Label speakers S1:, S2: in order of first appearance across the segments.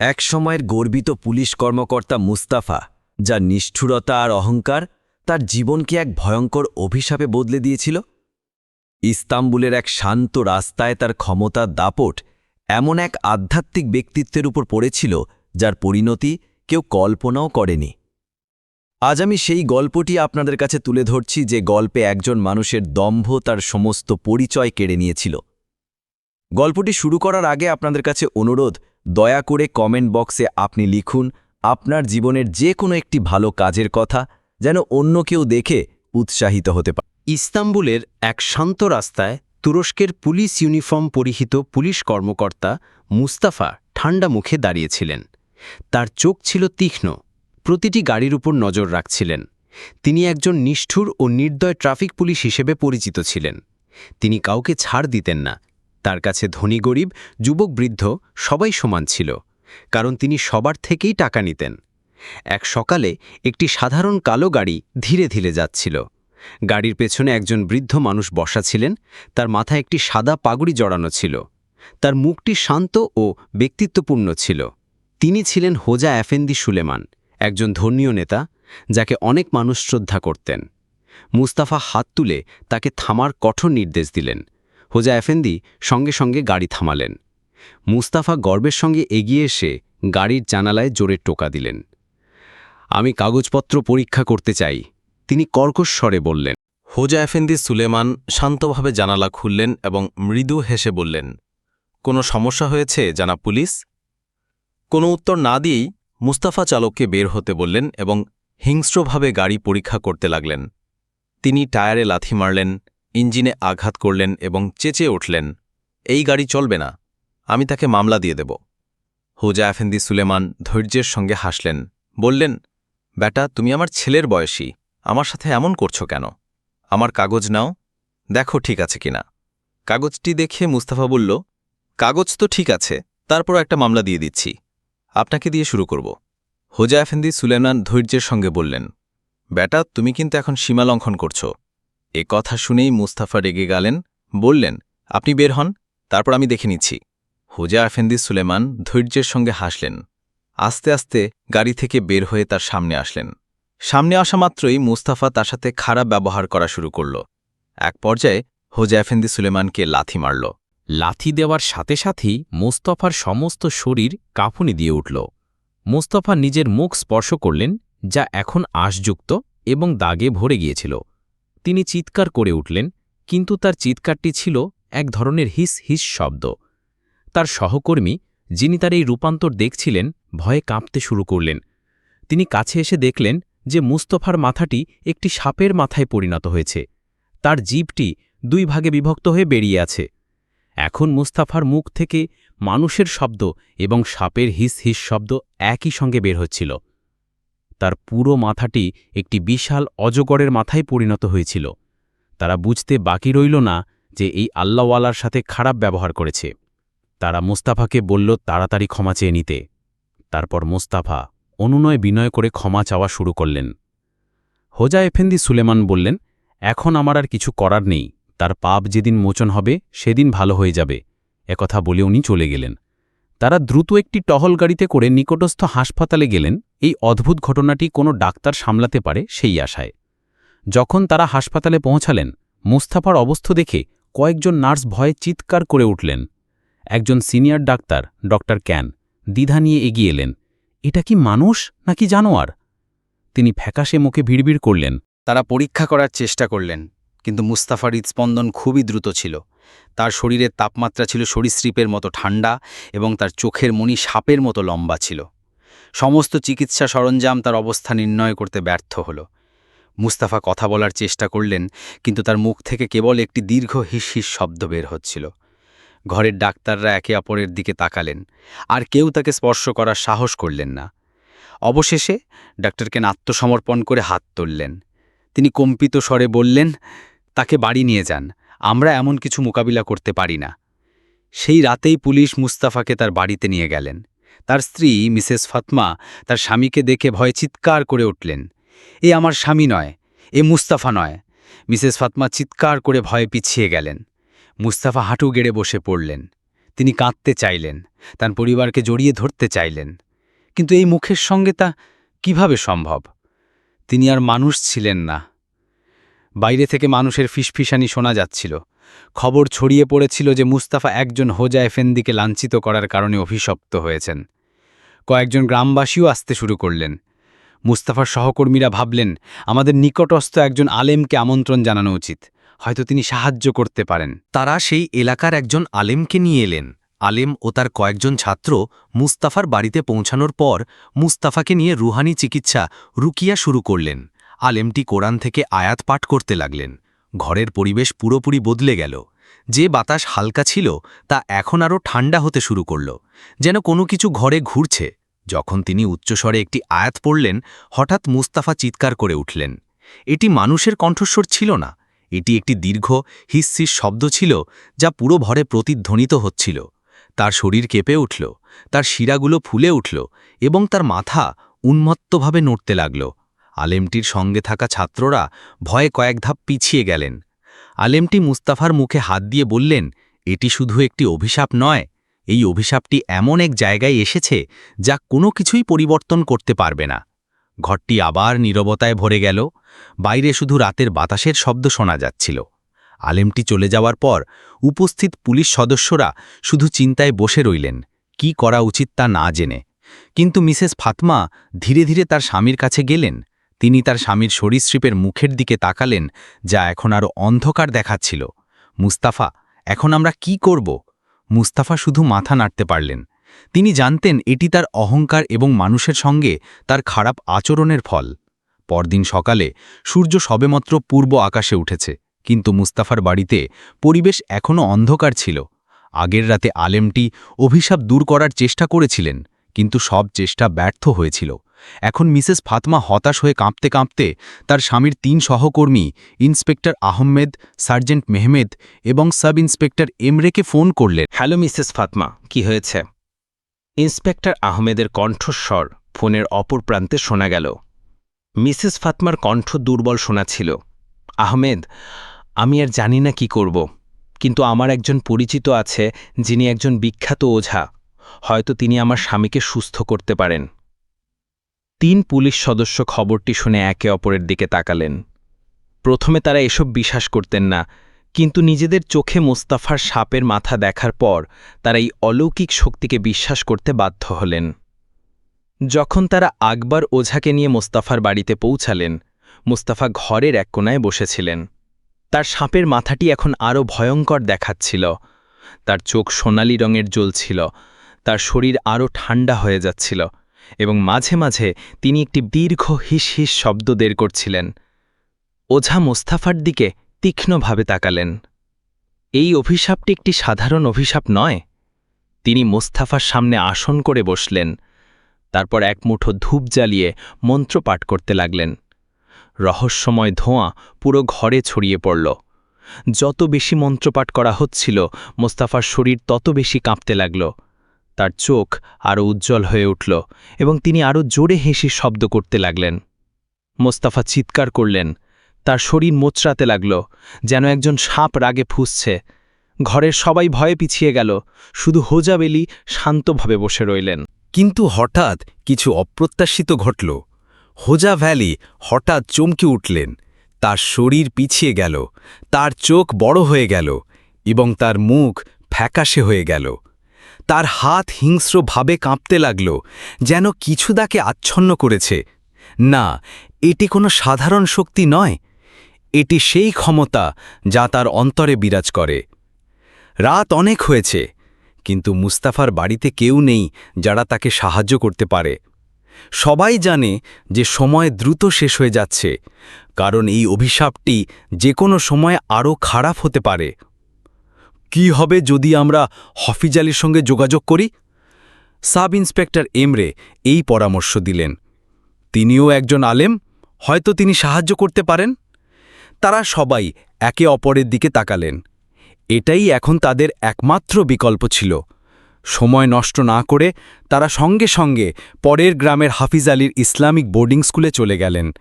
S1: এক সময়ের গর্বিত পুলিশ কর্মকর্তা মুস্তাফা, যার নিষ্ঠুরতা আর অহংকার তার জীবনকে এক ভয়ঙ্কর অভিশাপে বদলে দিয়েছিল। ইস্তাম্বুলের এক শান্ত রাস্তায় তার ক্ষমতার দাপট এমন এক আধ্যাত্মিক ব্যক্তিত্বের উপর পড়েছিল, যার পরিণতি কেউ কল্পনাও করেনি। আজ আমি সেই গল্পটি আপনাদের কাছে তুলে ধরছি যে গল্পে একজন মানুষের দম্ভ তার সমস্ত পরিচয় কেড়ে নিয়েছিল। গল্পটি শুরু করার আগে আপনাদের কাছে অনুরোধ, দয়া করে কমেন্ট বক্সে আপনি লিখুন আপনার জীবনের যে কোনো একটি ভালো কাজের কথা যেন অন্য কেউ দেখে উৎসাহিত হতে পারে
S2: ইস্তাম্বুলের এক শান্ত রাস্তায় তুরস্কের পুলিশ ইউনিফর্ম পরিহিত পুলিশ কর্মকর্তা মুস্তাফা ঠান্ডা মুখে দাঁড়িয়েছিলেন। তার চোখ ছিল তীক্ষ্ণ, প্রতিটি গাড়ির উপর নজর রাখছিলেন। তিনি একজন নিষ্ঠুর ও নির্দয় ট্রাফিক পুলিশ হিসেবে পরিচিত ছিলেন। তিনি কাউকে ছাড় দিতেন না তার কাছে ধনী গরিব, যুবক বৃদ্ধ সবাই সমান ছিল, কারণ তিনি সবার থেকেই টাকা নিতেন। এক সকালে একটি সাধারণ কালো গাড়ি ধীরে ধীরে যাচ্ছিল। গাড়ির পেছনে একজন বৃদ্ধ মানুষ বসা ছিলেন, তার মাথায় একটি সাদা পাগড়ি জড়ানো ছিল। তার মুখটি শান্ত ও ব্যক্তিত্বপূর্ণ ছিল। তিনি ছিলেন হোজা এফেন্দি সুলেমান, একজন ধর্মীয় নেতা, যাকে অনেক মানুষ শ্রদ্ধা করতেন। মুস্তাফা হাত তুলে তাকে থামার কঠোর নির্দেশ দিলেন। হোজা এফেন্দি সঙ্গে সঙ্গে গাড়ি থামালেন। মুস্তাফা গর্বের সঙ্গে এগিয়ে এসে গাড়ির জানালায় জোরে টোকা দিলেন। আমি কাগজপত্র পরীক্ষা করতে চাই। তিনি কর্কশ স্বরে বললেন।
S3: হোজা এফেন্দি সুলেমান শান্তভাবে জানালা খুললেন এবং মৃদু হেসে বললেন, কোনো সমস্যা হয়েছে জানা পুলিশ? কোনো উত্তর না দিয়েই মুস্তাফা চালককে বের হতে বললেন এবং হিংস্রভাবে গাড়ি পরীক্ষা করতে লাগলেন। তিনি টায়ারে লাথি মারলেন ইঞ্জিনে আঘাত করলেন এবং চেঁচে উঠলেন, এই গাড়ি চলবে না, আমি তাকে মামলা দিয়ে দেব। হোজা এফেন্দি সুলেমান ধৈর্যের সঙ্গে হাসলেন, বললেন, বেটা, তুমি আমার ছেলের বয়সী, আমার সাথে এমন করছ কেন? আমার কাগজ নাও, দেখো ঠিক আছে কিনা। কাগজটি দেখে মুস্তাফা বলল, কাগজ তো ঠিক আছে, তারপর একটা মামলা দিয়ে দিচ্ছি, আপনাকে দিয়ে শুরু করব। হোজা এফেন্দি সুলেমান ধৈর্যের সঙ্গে বললেন, বেটা, তুমি কিন্তু এখন সীমা লঙ্ঘন করছ এ কথা শুনেই মুস্তাফা রেগে গেলেন, বললেন, আপনি বের হন, তারপর আমি দেখে নিচ্ছি। হোজা এফেন্দি সুলেমান ধৈর্যের সঙ্গে হাসলেন। আস্তে আস্তে গাড়ি থেকে বের হয়ে তার সামনে আসলেন। সামনে আসা মাত্রই মুস্তাফা তার সাথে খারাপ ব্যবহার করা শুরু করল। এক পর্যায়ে হোজা এফেন্দি সুলেমানকে লাথি মারল।
S4: লাথি দেওয়ার সাথে সাথেই মোস্তফার সমস্ত শরীর কাঁপুনি দিয়ে উঠল। মোস্তফা নিজের মুখ স্পর্শ করলেন, যা এখন আশযুক্ত এবং দাগে ভরে গিয়েছিল। তিনি চিৎকার করে উঠলেন, কিন্তু তার চিৎকারটি ছিল এক ধরনের হিস হিস শব্দ। তার সহকর্মী, যিনি তার এই রূপান্তর দেখছিলেন, ভয়ে কাঁপতে শুরু করলেন। তিনি কাছে এসে দেখলেন যে মুস্তফার মাথাটি একটি সাপের মাথায় পরিণত হয়েছে। তার জীবটি দুই ভাগে বিভক্ত হয়ে বেরিয়ে আছে। এখন মুস্তাফার মুখ থেকে মানুষের শব্দ এবং সাপের হিস হিস শব্দ একই সঙ্গে বের হচ্ছিল। তার পুরো মাথাটি একটি বিশাল অজগরের মাথায় পরিণত হয়েছিল। তারা বুঝতে বাকি রইল না যে এই আল্লাওয়ালার সাথে খারাপ ব্যবহার করেছে। তারা মুস্তাফাকে বলল, তাড়াতাড়ি ক্ষমা চেয়ে নিতে। তারপর মুস্তাফা অনুনয় বিনয় করে ক্ষমা চাওয়া শুরু করলেন। হোজা এফেন্দি সুলেমান বললেন, এখন আমার আর কিছু করার নেই। তার পাপ যেদিন মোচন হবে, সেদিন ভালো হয়ে যাবে। একথা বলে উনি চলে গেলেন। তারা দ্রুত একটি টহল গাড়িতে করে নিকটস্থ হাসপাতালে গেলেন। এই অদ্ভুত ঘটনাটি কোনো ডাক্তার সামলাতে পারে সেই আশায়। যখন তারা হাসপাতালে পৌঁছালেন, মুস্তাফার অবস্থা দেখে কয়েকজন নার্স ভয়ে চিৎকার করে উঠলেন। একজন সিনিয়র ডাক্তার, ডক্টর ক্যান, দ্বিধা নিয়ে এগিয়ে এলেন। এটা কি মানুষ নাকি জানোয়ার? তিনি ফ্যাকাশে মুখে ভিড়ভিড় করলেন।
S2: তারা পরীক্ষা করার চেষ্টা করলেন, কিন্তু মুস্তাফার হৃদস্পন্দন খুবই দ্রুত ছিল। তার শরীরের তাপমাত্রা ছিল সরীসৃপের মতো ঠান্ডা এবং তার চোখের মণি সাপের মতো লম্বা ছিল। সমস্ত চিকিৎসা সরঞ্জাম তার অবস্থা নির্ণয় করতে ব্যর্থ হল। মুস্তাফা কথা বলার চেষ্টা করলেন, কিন্তু তার মুখ থেকে কেবল একটি দীর্ঘ হিস হিস শব্দ বের হচ্ছিল। ঘরের ডাক্তাররা একে অপরের দিকে তাকালেন, আর কেউ তাকে স্পর্শ করার সাহস করলেন না। অবশেষে ডাক্তারকে আত্মসমর্পণ করে হাত তুললেন। তিনি কম্পিত স্বরে বললেন, তাকে বাড়ি নিয়ে যান। আমরা এমন কিছু মোকাবিলা করতে পারি না। সেই রাতেই পুলিশ মুস্তাফাকে তার বাড়িতে নিয়ে গেলেন। তার স্ত্রী, মিসেস ফাতমা, তার স্বামীকে দেখে ভয়ে চিৎকার করে উঠলেন। এ আমার স্বামী নয়, এ মুস্তাফা নয়। মিসেস ফাতমা চিৎকার করে ভয়ে পিছিয়ে গেলেন। মুস্তাফা হাঁটু গেড়ে বসে পড়লেন। তিনি কাঁদতে চাইলেন, তার পরিবারকে জড়িয়ে ধরতে চাইলেন। কিন্তু এই মুখের সঙ্গে তা কীভাবে সম্ভব? তিনি আর মানুষ ছিলেন না। বাইরে থেকে মানুষের ফিসফিসানি শোনা যাচ্ছিল। খবর ছড়িয়ে পড়েছিল যে মুস্তাফা একজন হোজা এফেন্দিকে লাঞ্ছিত করার কারণে অভিশপ্ত হয়েছেন। কয়েকজন গ্রামবাসীও আসতে শুরু করলেন। মুস্তাফার সহকর্মীরা ভাবলেন, আমাদের নিকটস্থ একজন আলেমকে আমন্ত্রণ জানানো উচিত। হয়তো তিনি সাহায্য করতে পারেন।
S3: তারা সেই এলাকার একজন আলেমকে নিয়ে এলেন। আলেম ও তার কয়েকজন ছাত্র মুস্তাফার বাড়িতে পৌঁছানোর পর মুস্তাফাকে নিয়ে রুহানি চিকিৎসা রুকিয়া শুরু করলেন। আলেমটি কোরআন থেকে আয়াত পাঠ করতে লাগলেন। ঘরের পরিবেশ পুরোপুরি বদলে গেল। যে বাতাস হালকা ছিল, তা এখন আরও ঠান্ডা হতে শুরু করল। যেন কোনো কিছু ঘরে ঘুরছে। যখন তিনি উচ্চস্বরে একটি আয়াত পড়লেন, হঠাৎ মুস্তাফা চিৎকার করে উঠলেন। এটি মানুষের কণ্ঠস্বর ছিল না। এটি একটি দীর্ঘ, হিস্সির শব্দ ছিল, যা পুরো ভরে প্রতিধ্বনিত হচ্ছিল। তার শরীর কেঁপে উঠল, তার শিরাগুলো ফুলে উঠল এবং তার মাথা উন্মত্তভাবে নড়তে লাগল। আলেমটির সঙ্গে থাকা ছাত্ররা ভয়ে কয়েক ধাপ পিছিয়ে গেলেন। আলেমটি মুস্তাফার মুখে হাত দিয়ে বললেন, এটি শুধু একটি অভিশাপ নয়, এই অভিশাপটি এমন এক জায়গায় এসেছে যা কোনো কিছুই পরিবর্তন করতে পারবে না। ঘরটি আবার নীরবতায় ভরে গেল, বাইরে শুধু রাতের বাতাসের শব্দ শোনা যাচ্ছিল। আলেমটি চলে যাওয়ার পর উপস্থিত পুলিশ সদস্যরা শুধু চিন্তায় বসে রইলেন, কি করা উচিত তা না জেনে। কিন্তু মিসেস ফাতমা ধীরে ধীরে তার স্বামীর কাছে গেলেন তিনি তার স্বামীর সরীসৃপের মুখের দিকে তাকালেন, যা এখন আরও অন্ধকার দেখাচ্ছিল। মুস্তাফা, এখন আমরা কি করব? মুস্তাফা শুধু মাথা নাড়তে পারলেন। তিনি জানতেন এটি তার অহংকার এবং মানুষের সঙ্গে তার খারাপ আচরণের ফল। পরদিন সকালে সূর্য সবেমাত্র পূর্ব আকাশে উঠেছে, কিন্তু মুস্তাফার বাড়িতে পরিবেশ এখনও অন্ধকার ছিল। আগের রাতে আলেমটি অভিশাপ দূর করার চেষ্টা করেছিলেন, কিন্তু সব চেষ্টা ব্যর্থ হয়েছিল। এখন মিসেস ফাতমা হতাশ হয়ে কাঁপতে কাঁপতে তার স্বামীর তিন সহকর্মী, ইন্সপেক্টর আহমেদ, সার্জেন্ট মেহমেদ এবং সাব ইন্সপেক্টর এমরেকে ফোন করলেন।
S4: হ্যালো, মিসেস ফাতমা, কি হয়েছে? ইন্সপেক্টর আহমেদের কণ্ঠস্বর ফোনের অপর প্রান্তে শোনা গেল। মিসেস ফাতমার কণ্ঠ দুর্বল শোনাছিল আহমেদ, আমি আর জানি না কি করব, কিন্তু আমার একজন পরিচিত আছে যিনি একজন বিখ্যাত ওঝা। হয়তো তিনি আমার স্বামীকে সুস্থ করতে পারেন। তিন পুলিশ সদস্য খবরটি শুনে একে অপরের দিকে তাকালেন। প্রথমে তারা এসব বিশ্বাস করতেন না, কিন্তু নিজেদের চোখে মোস্তাফার সাপের মাথা দেখার পর তারা এই অলৌকিক শক্তিকে বিশ্বাস করতে বাধ্য হলেন। যখন তারা আকবর ওঝাকে নিয়ে মোস্তাফার বাড়িতে পৌঁছালেন, মোস্তাফা ঘরের এক কোনায় বসেছিলেন। তার সাপের মাথাটি এখন আরও ভয়ঙ্কর দেখাচ্ছিল, তার চোখ সোনালি রঙের জ্বলছিল, তার শরীর আরও ঠান্ডা হয়ে যাচ্ছিল। এবং মাঝে মাঝে তিনি একটি দীর্ঘ হিস হিস শব্দ দের করছিলেন। ওঝা মোস্তাফার দিকে তীক্ষ্ণভাবে তাকালেন। এই অভিশাপটি একটি সাধারণ অভিশাপ নয়। তিনি মোস্তাফার সামনে আসন করে বসলেন, তারপর এক মুঠো ধূপ জ্বালিয়ে মন্ত্রপাঠ করতে লাগলেন। রহস্যময় ধোঁয়া পুরো ঘরে ছড়িয়ে পড়ল। যত বেশি মন্ত্রপাঠ করা হচ্ছিল, মোস্তাফার শরীর তত বেশি কাঁপতে লাগল। তার চোখ আরও উজ্জ্বল হয়ে উঠল এবং তিনি আরও জোরে হেসে শব্দ করতে লাগলেন। মোস্তাফা চিৎকার করলেন। তার শরীর মোচড়াতে লাগল, যেন একজন সাপ রাগে ফুসছে। ঘরের সবাই ভয়ে পিছিয়ে গেল, শুধু হোজাবেলি শান্তভাবে বসে রইলেন।
S1: কিন্তু হঠাৎ কিছু অপ্রত্যাশিত ঘটল। হোজা ভ্যালি হঠাৎ চমকে উঠলেন। তার শরীর পিছিয়ে গেল, তার চোখ বড় হয়ে গেল এবং তার মুখ ফ্যাকাশে হয়ে গেল। তার হাত হিংস্রভাবে কাঁপতে লাগল, যেন কিছু তাকে আচ্ছন্ন করেছে। না, এটি কোনো সাধারণ শক্তি নয়। এটি সেই ক্ষমতা যা তার অন্তরে বিরাজ করে। রাত অনেক হয়েছে, কিন্তু মুস্তাফার বাড়িতে কেউ নেই যারা তাকে সাহায্য করতে পারে। সবাই জানে যে সময় দ্রুত শেষ হয়ে যাচ্ছে, কারণ এই অভিশাপটি যে কোনো সময় আরও খারাপ হতে পারে। কি হবে যদি আমরা হফিজ আলীর সঙ্গে যোগাযোগ করি? সাব ইন্সপেক্টর এমরে এই পরামর্শ দিলেন। তিনিও একজন আলেম, হয়তো তিনি সাহায্য করতে পারেন। তারা সবাই একে অপরের দিকে তাকালেন। এটাই এখন তাদের একমাত্র বিকল্প ছিল। সময় নষ্ট না করে তারা সঙ্গে সঙ্গে পরের গ্রামের হাফিজ আলীর ইসলামিক বোর্ডিং স্কুলে চলে গেলেন।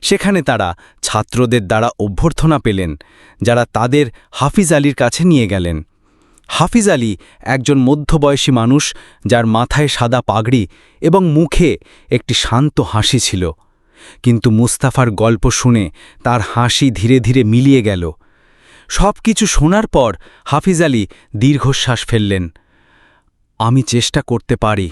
S1: সেখানে তারা ছাত্রদের দ্বারা অভ্যর্থনা পেলেন, যারা তাদের হাফিজ আলীর কাছে নিয়ে গেলেন।
S2: হাফিজ আলী একজন মধ্যবয়সী মানুষ যার মাথায় সাদা পাগড়ি এবং মুখে একটি শান্ত হাসি ছিল। কিন্তু মুস্তাফার গল্প শুনে তার হাসি ধীরে ধীরে মিলিয়ে গেল। সব কিছু শোনার পর হাফিজ আলী দীর্ঘশ্বাস ফেললেন। আমি চেষ্টা করতে পারি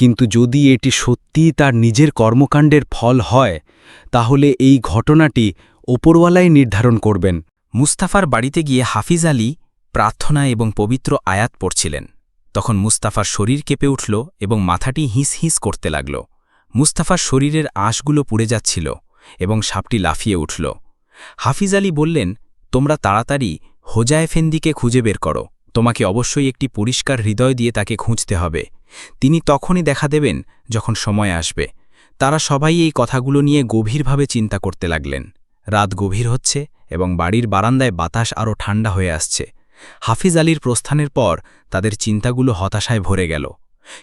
S2: কিন্তু যদি এটি সত্যিই তার নিজের কর্মকাণ্ডের ফল হয়, তাহলে এই ঘটনাটি ওপরওয়ালাই নির্ধারণ করবেন।
S4: মুস্তাফার বাড়িতে গিয়ে হাফিজ আলী প্রার্থনা এবং পবিত্র আয়াত পড়ছিলেন। তখন মুস্তাফার শরীর কেঁপে উঠল এবং মাথাটি হিস হিস করতে লাগল। মুস্তাফার শরীরের আঁশগুলো পুড়ে যাচ্ছিল এবং সাপটি লাফিয়ে উঠল। হাফিজ আলী বললেন, তোমরা তাড়াতাড়ি হোজায়েফেন্দিকে খুঁজে বের করো। তোমাকে অবশ্যই একটি পরিষ্কার হৃদয় দিয়ে তাকে খুঁজতে হবে। তিনি তখনই দেখা দেবেন যখন সময় আসবে। তারা সবাই এই কথাগুলো নিয়ে গভীরভাবে চিন্তা করতে লাগলেন। রাত গভীর হচ্ছে এবং বাড়ির বারান্দায় বাতাস আরও ঠান্ডা হয়ে আসছে। হাফিজ আলীর প্রস্থানের পর তাদের চিন্তাগুলো হতাশায় ভরে গেল।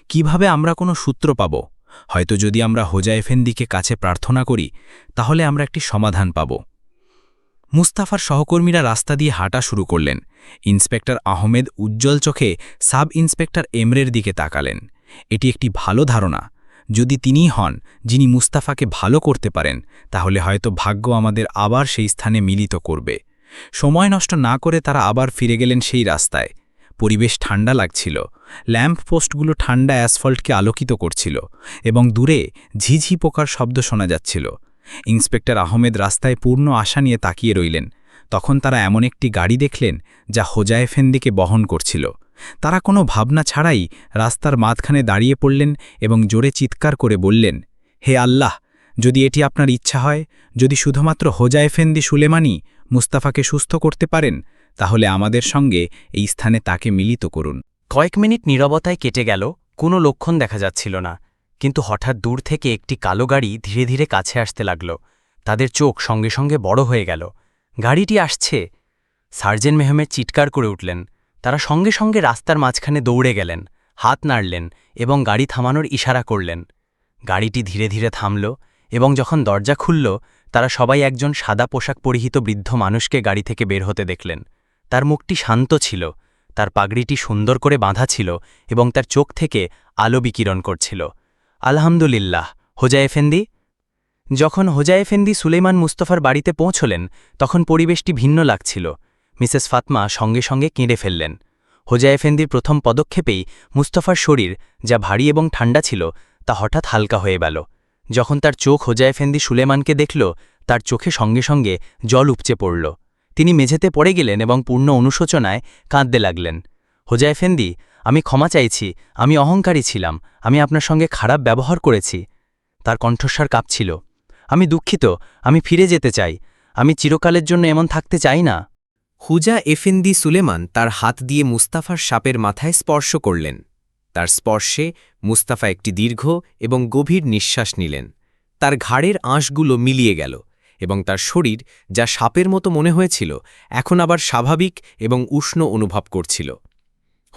S4: কীভাবে আমরা কোনো সূত্র পাব? হয়তো যদি আমরা হোজাইফেন্দিকে কাছে প্রার্থনা করি, তাহলে আমরা একটি সমাধান পাব। মুস্তাফার সহকর্মীরা রাস্তা দিয়ে হাঁটা শুরু করলেন। ইন্সপেক্টর আহমেদ উজ্জ্বল চোখে সাব ইন্সপেক্টর এমরের দিকে তাকালেন। এটি একটি ভালো ধারণা। যদি তিনিই হন, যিনি মুস্তাফাকে ভালো করতে পারেন, তাহলে হয়তো ভাগ্য আমাদের আবার সেই স্থানে মিলিত করবে। সময় নষ্ট না করে তারা আবার ফিরে গেলেন সেই রাস্তায়। পরিবেশ ঠান্ডা লাগছিল। ল্যাম্প পোস্টগুলো ঠান্ডা অ্যাসফল্টকে আলোকিত করছিল এবং দূরে ঝিঝি পোকার শব্দ শোনা যাচ্ছিল। ইন্সপেক্টর আহমেদ রাস্তায় পূর্ণ আশা নিয়ে তাকিয়ে রইলেন। তখন তারা এমন একটি গাড়ি দেখলেন, যা হোজায়েফেন্দিকে বহন করছিল। তারা কোনো ভাবনা ছাড়াই রাস্তার মাঝখানে দাঁড়িয়ে পড়লেন এবং জোরে চিৎকার করে বললেন, হে আল্লাহ, যদি এটি আপনার ইচ্ছা হয়, যদি শুধুমাত্র হোজায়েফেন্দি সুলেমানি মুস্তাফাকে সুস্থ করতে পারেন, তাহলে আমাদের সঙ্গে এই স্থানে তাকে মিলিত করুন।
S5: কয়েক মিনিট নীরবতায় কেটে গেল, কোনো লক্ষণ দেখা যাচ্ছিল না। কিন্তু হঠাৎ দূর থেকে একটি কালো গাড়ি ধীরে ধীরে কাছে আসতে লাগল। তাদের চোখ সঙ্গে সঙ্গে বড় হয়ে গেল। গাড়িটি আসছে। সার্জেন্ট মেহমেদ চিৎকার করে উঠলেন। তারা সঙ্গে সঙ্গে রাস্তার মাঝখানে দৌড়ে গেলেন, হাত নাড়লেন এবং গাড়ি থামানোর ইশারা করলেন। গাড়িটি ধীরে ধীরে থামল এবং যখন দরজা খুলল, তারা সবাই একজন সাদা পোশাক পরিহিত বৃদ্ধ মানুষকে গাড়ি থেকে বের হতে দেখলেন। তার মুখটি শান্ত ছিল, তার পাগড়িটি সুন্দর করে বাঁধা ছিল এবং তার চোখ থেকে আলো বিকিরণ করছিল। আলহামদুলিল্লাহ, হোজায়েফেন্দি। যখন হোজায়েফেন্দি সুলেমান মুস্তফার বাড়িতে পৌঁছলেন, তখন পরিবেশটি ভিন্ন লাগছিল। মিসেস ফাতমা সঙ্গে সঙ্গে কেঁদে ফেললেন। হোজায়েফেন্দির প্রথম পদক্ষেপেই মুস্তফার শরীর, যা ভারী এবং ঠান্ডা ছিল, তা হঠাৎ হালকা হয়ে গেল। যখন তার চোখ হোজায়েফেন্দি সুলেমানকে দেখল, তার চোখে সঙ্গে সঙ্গে জল উপচে পড়ল। তিনি মেঝেতে পড়ে গেলেন এবং পূর্ণ অনুশোচনায় কাঁদতে লাগলেন। হোজায়েফেন্দি আমি ক্ষমা চাইছি, আমি অহংকারী ছিলাম, আমি আপনার সঙ্গে খারাপ ব্যবহার করেছি। তার কণ্ঠস্বর কাঁপছিল। আমি দুঃখিত, আমি ফিরে যেতে চাই, আমি চিরকালের জন্য এমন থাকতে চাই না।
S2: হুজা এফেন্দি সুলেমান তার হাত দিয়ে মুস্তাফার সাপের মাথায় স্পর্শ করলেন। তার স্পর্শে মুস্তাফা একটি দীর্ঘ এবং গভীর নিঃশ্বাস নিলেন। তার ঘাড়ের আঁশগুলো মিলিয়ে গেল এবং তার শরীর, যা সাপের মতো মনে হয়েছিল, এখন আবার স্বাভাবিক এবং উষ্ণ অনুভব করছিল।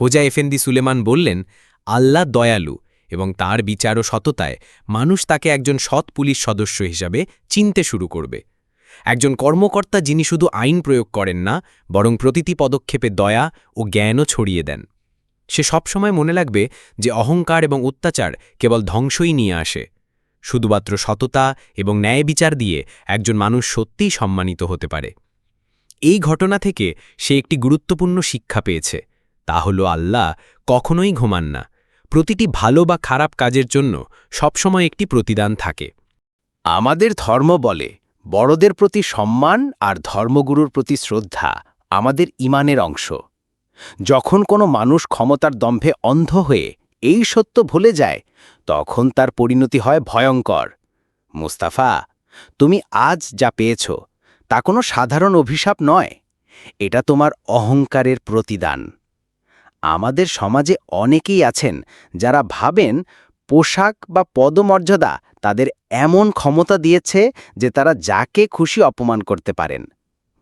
S2: হোজা এফেন্দি সুলেমান বললেন, আল্লাহ দয়ালু এবং তার বিচার ও সততায় মানুষ তাকে একজন সৎ পুলিশ সদস্য হিসাবে চিনতে শুরু করবে। একজন কর্মকর্তা যিনি শুধু আইন প্রয়োগ করেন না, বরং প্রতিটি পদক্ষেপে দয়া ও জ্ঞানও ছড়িয়ে দেন। সে সবসময় মনে লাগবে যে অহংকার এবং অত্যাচার কেবল ধ্বংসই নিয়ে আসে। শুধুমাত্র সততা এবং ন্যায় বিচার দিয়ে একজন মানুষ সত্যিই সম্মানিত হতে পারে। এই ঘটনা থেকে সে একটি গুরুত্বপূর্ণ শিক্ষা পেয়েছে। তা হল আল্লাহ কখনোই ঘুমান না। প্রতিটি ভালো বা খারাপ কাজের জন্য সবসময় একটি প্রতিদান থাকে। আমাদের ধর্ম বলে, বড়দের প্রতি সম্মান আর ধর্মগুরুর প্রতি শ্রদ্ধা আমাদের ইমানের অংশ। যখন কোনো মানুষ ক্ষমতার দম্ভে অন্ধ হয়ে এই সত্য ভুলে যায়, তখন তার পরিণতি হয় ভয়ঙ্কর। মুস্তাফা, তুমি আজ যা পেয়েছ, তা কোনো সাধারণ অভিশাপ নয়। এটা তোমার অহংকারের প্রতিদান। আমাদের সমাজে অনেকেই আছেন যারা ভাবেন পোশাক বা পদমর্যাদা তাদের এমন ক্ষমতা দিয়েছে যে তারা যাকে খুশি অপমান করতে পারেন।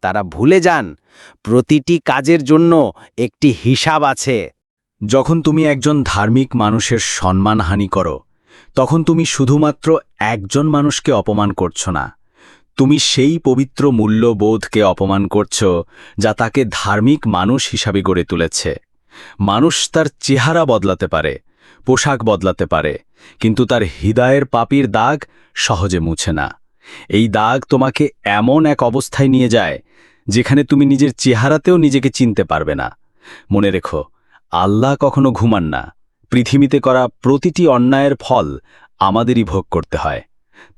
S2: তারা ভুলে যান, প্রতিটি কাজের জন্য একটি হিসাব আছে।
S1: যখন তুমি একজন ধার্মিক মানুষের সম্মানহানি করো, তখন তুমি শুধুমাত্র একজন মানুষকে অপমান করছ না। তুমি সেই পবিত্র মূল্যবোধকে অপমান করছ যা তাকে ধার্মিক মানুষ হিসাবে গড়ে তুলেছে।
S6: মানুষ তার চেহারা বদলাতে পারে, পোশাক বদলাতে পারে, কিন্তু তার হৃদয়ের পাপির দাগ সহজে মুছে না। এই দাগ তোমাকে এমন এক অবস্থায় নিয়ে যায়, যেখানে তুমি নিজের চেহারাতেও নিজেকে চিনতে পারবে না। মনে রেখো, আল্লাহ কখনো ঘুমান না। পৃথিবীতে করা প্রতিটি অন্যায়ের ফল আমাদেরই ভোগ করতে হয়।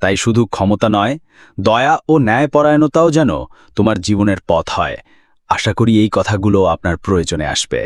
S6: তাই শুধু ক্ষমতা নয়, দয়া ও ন্যায়পরায়ণতাও যেন তোমার জীবনের পথ হয়। আশা করি এই কথাগুলো আপনার প্রয়োজনে আসবে।